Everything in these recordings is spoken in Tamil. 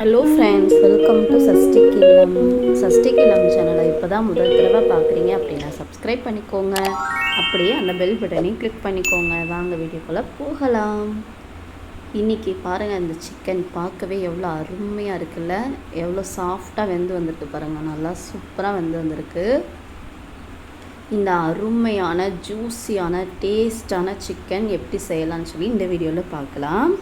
Hello friends welcome to Sashti கிளம் Sashti கிளம் சேனலை இப்போ தான் முதல் தடவை பார்க்குறீங்க அப்படின்னா சப்ஸ்கிரைப் பண்ணிக்கோங்க. அப்படியே அந்த பெல் பட்டனையும் கிளிக் பண்ணிக்கோங்க. வாங்க வீடியோக்குள்ளே போகலாம். இன்றைக்கி பாருங்கள் இந்த சிக்கன் பார்க்கவே எவ்வளோ அருமையாக இருக்குல்ல? எவ்வளோ சாஃப்டாக வெந்து வந்திருக்கு பாருங்கள் நல்லா சூப்பராக வெந்து வந்திருக்கு. இந்த அருமையான ஜூஸியான டேஸ்டான சிக்கன் எப்படி செய்யலாம்னு சொல்லி இந்த வீடியோவில் பார்க்கலாம்.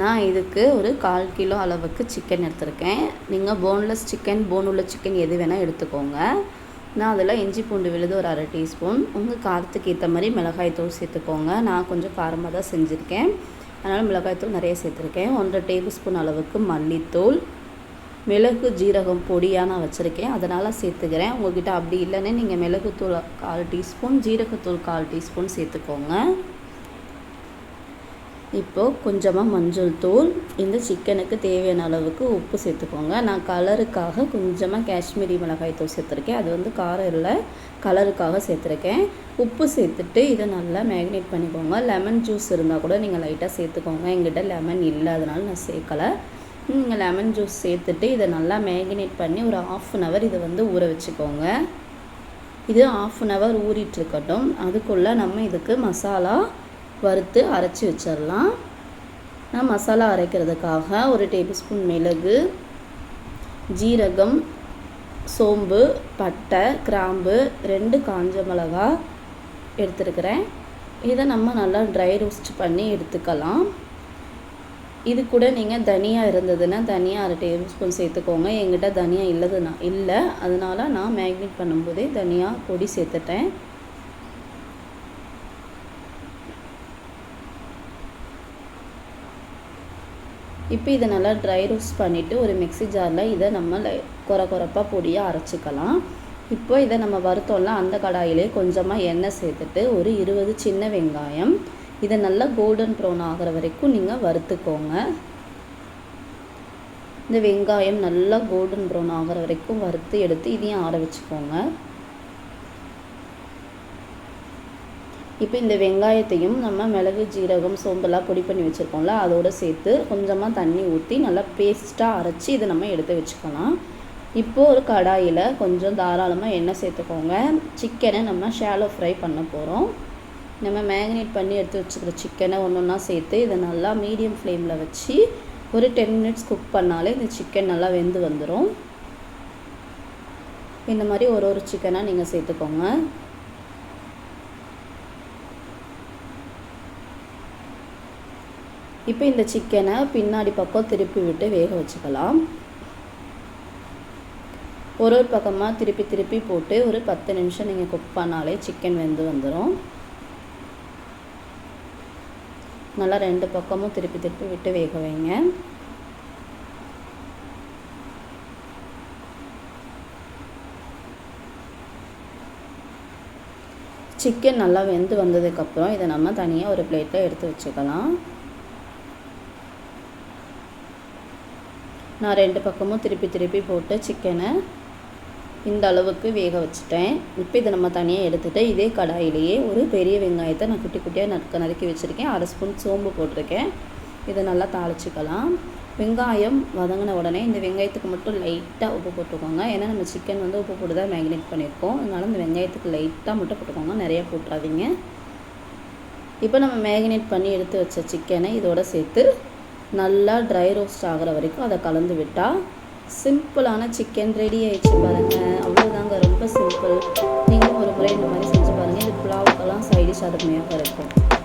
நான் இதுக்கு ஒரு கால் கிலோ அளவுக்கு சிக்கன் எடுத்திருக்கேன். நீங்கள் போன்லெஸ் சிக்கன் போன் உள்ள சிக்கன் எது வேணால் எடுத்துக்கோங்க. நான் அதில் இஞ்சி பூண்டு விழுது ஒரு அரை டீஸ்பூன். உங்கள் காரத்துக்கு ஏற்ற மாதிரி மிளகாய் தூள் சேர்த்துக்கோங்க. நான் கொஞ்சம் காரமாக தான் செஞ்சுருக்கேன். அதனால் மிளகாய் தூள் நிறைய சேர்த்துருக்கேன். ஒன்றரை டேபிள் ஸ்பூன் அளவுக்கு மல்லித்தூள். மிளகு ஜீரகம் பொடியாக நான் வச்சுருக்கேன். அதனால் சேர்த்துக்கிறேன். உங்கள்கிட்ட அப்படி இல்லைன்னு நீங்கள் மிளகுத்தூள் கால் டீஸ்பூன் ஜீரகத்தூள் கால் டீஸ்பூன் சேர்த்துக்கோங்க. இப்போது கொஞ்சமாக மஞ்சள் தூள் இந்த சிக்கனுக்கு தேவையான அளவுக்கு உப்பு சேர்த்துக்கோங்க. நான் கலருக்காக கொஞ்சமாக காஷ்மீரி மிளகாய் தூள் சேர்த்துருக்கேன். அது வந்து காரம் இல்லை கலருக்காக சேர்த்துருக்கேன். உப்பு சேர்த்துட்டு இதை நல்லா மேக்னேட் பண்ணிக்கோங்க. லெமன் ஜூஸ் இருந்தால் கூட நீங்கள் லைட்டாக சேர்த்துக்கோங்க. எங்கிட்ட லெமன் இல்லை அதனால் நான் சேர்க்கலை. நீங்கள் லெமன் ஜூஸ் சேர்த்துட்டு இதை நல்லா மேக்னேட் பண்ணி ஒரு ஆஃப் அன் ஹவர் இதை வந்து ஊற வச்சுக்கோங்க. இது ஆஃப் அன் ஹவர் ஊறிட்டுருக்கட்டும் அதுக்குள்ளே நம்ம இதுக்கு மசாலா வறுத்து அரைச்சி வச்சிடலாம் நான் மசாலா அரைக்கிறதுக்காக ஒரு டேபிள் ஸ்பூன் மிளகு ஜீரகம் சோம்பு பட்டை கிராம்பு ரெண்டு காஞ்ச மிளகா எடுத்துருக்கிறேன். இதை நம்ம நல்லா ட்ரை ரோஸ்ட் பண்ணி எடுத்துக்கலாம். இது கூட நீங்கள் தனியா இருந்ததுன்னா தனியாக அரை டேபிள் ஸ்பூன் சேர்த்துக்கோங்க. எங்கிட்ட தனியா இல்லதுன்னா இல்லை. அதனால் நான் மேக்னேட் பண்ணும்போதே தனியாக பொடி சேர்த்துட்டேன். இப்போ இதை நல்லா ட்ரை ரோஸ்ட் பண்ணிவிட்டு ஒரு மிக்சி ஜாரில் இதை நம்ம குறை குறைப்பாக பொடியாக அரைச்சிக்கலாம். இப்போ இதை நம்ம வறுத்தோம்ல அந்த கடாயிலே கொஞ்சமாக எண்ணெய் சேர்த்துட்டு ஒரு இருபது சின்ன வெங்காயம். இதை நல்லா கோல்டன் ப்ரௌன் ஆகிற வரைக்கும் நீங்கள் வறுத்துக்கோங்க. இந்த வெங்காயம் நல்லா கோல்டன் ப்ரௌன் ஆகிற வரைக்கும் வறுத்து எடுத்து இதையும் ஆற வச்சுக்கோங்க. இப்போ இந்த வெங்காயத்தையும் நம்ம மிளகு ஜீரகம் சோம்பெல்லாம் பொடி பண்ணி வச்சுருக்கோம்ல அதோடு சேர்த்து கொஞ்சமாக தண்ணி ஊற்றி நல்லா பேஸ்ட்டாக அரைச்சி இதை நம்ம எடுத்து வச்சுக்கலாம். இப்போது ஒரு கடாயில் கொஞ்சம் தாராளமாக எண்ணெய் சேர்த்துக்கோங்க. சிக்கனை நம்ம ஷாலோ ஃப்ரை பண்ண போகிறோம் நம்ம மேக்னேட் பண்ணி எடுத்து வச்சுக்கிற சிக்கனை ஒன்று ஒன்றா சேர்த்து இதை நல்லா மீடியம் ஃப்ளேமில் வச்சு ஒரு டென் மினிட்ஸ் குக் பண்ணாலே இந்த சிக்கன் நல்லா வெந்து வந்துடும் இந்த மாதிரி ஒரு ஒரு சிக்கனாக நீங்கள் சேர்த்துக்கோங்க. இப்போ இந்த சிக்கனை பின்னாடி பக்கம் திருப்பி விட்டு வேக வச்சுக்கலாம். ஒரு ஒரு பக்கமாக திருப்பி திருப்பி போட்டு ஒரு பத்து நிமிஷம் நீங்கள் குக் பண்ணாலே சிக்கன் வெந்து வந்துடும் நல்லா ரெண்டு பக்கமும் திருப்பி திருப்பி விட்டு வேக வைங்க. சிக்கன் நல்லா வெந்து வந்ததுக்கப்புறம் இதை நம்ம தனியாக ஒரு பிளேட்டில் எடுத்து வச்சுக்கலாம். நான் ரெண்டு பக்கமும் திருப்பி திருப்பி போட்டு சிக்கனை இந்த அளவுக்கு வேக வச்சுட்டேன். இப்போ இதை நம்ம தனியாக எடுத்துகிட்டு இதே கடாயிலேயே ஒரு பெரிய வெங்காயத்தை நான் குட்டி குட்டியாக நறுக்க நறுக்கி வச்சுருக்கேன். அரை ஸ்பூன் சோம்பு போட்டிருக்கேன். இதை நல்லா தாளிச்சிக்கலாம். வெங்காயம் வதங்கின உடனே இந்த வெங்காயத்துக்கு மட்டும் லைட்டாக உப்பு போட்டுக்கோங்க. ஏன்னா நம்ம சிக்கன் வந்து உப்பு போட்டு தான் மேக்னேட் பண்ணியிருக்கோம். அதனால் இந்த வெங்காயத்துக்கு லைட்டாக மட்டும் போட்டுக்கோங்க. நிறையா போட்டுறாதீங்க. இப்போ நம்ம மேக்னேட் பண்ணி எடுத்து வச்ச சிக்கனை இதோட சேர்த்து நல்லா ட்ரை ரோஸ்ட் ஆகிற வரைக்கும் அதை கலந்து விட்டால் சிம்பிளான சிக்கன் ரெடி ஆயிடுச்சு பாருங்கள் அவ்வளோதாங்க ரொம்ப சிம்பிள் நீங்களும் ஒரு முறை இந்த மாதிரி செஞ்சு பாருங்கள் இது புலாவுக்கெல்லாம் சைடிஷ் அருமையாக இருக்கும்